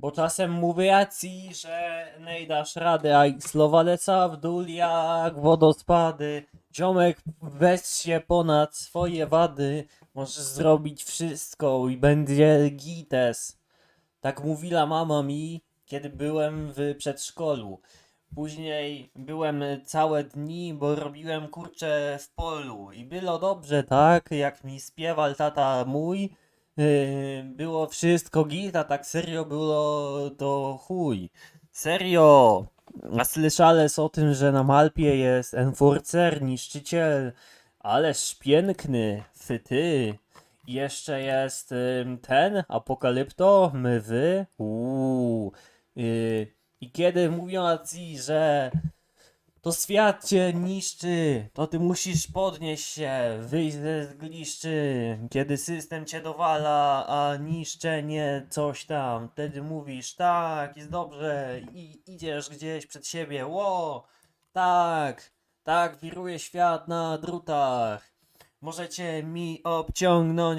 Bo czasem mówię ci, że nie dasz rady, a słowa lecą w dół jak wodospady. Ziomek, weź się ponad swoje wady. Możesz zrobić wszystko i będzie gites. Tak mówiła mama mi, kiedy byłem w przedszkolu. Później byłem całe dni, bo robiłem kurcze w polu i było dobrze, tak? Jak mi śpiewał tata mój, było wszystko git, a tak serio było to chuj. Serio! A słyszałeś o tym, że na Malpie jest enforcer, niszczyciel, ależ piękny, ty. I Jeszcze jest ten, Apokalipto, my wy. Uuu. Yy, I kiedy mówią ci, że to świat cię niszczy, to ty musisz podnieść się, wyjść ze zgliszczy. Kiedy system cię dowala, a niszczenie coś tam, wtedy mówisz, tak, jest dobrze i idziesz gdzieś przed siebie, ło, tak, tak, wiruje świat na drutach. Możecie mi obciągnąć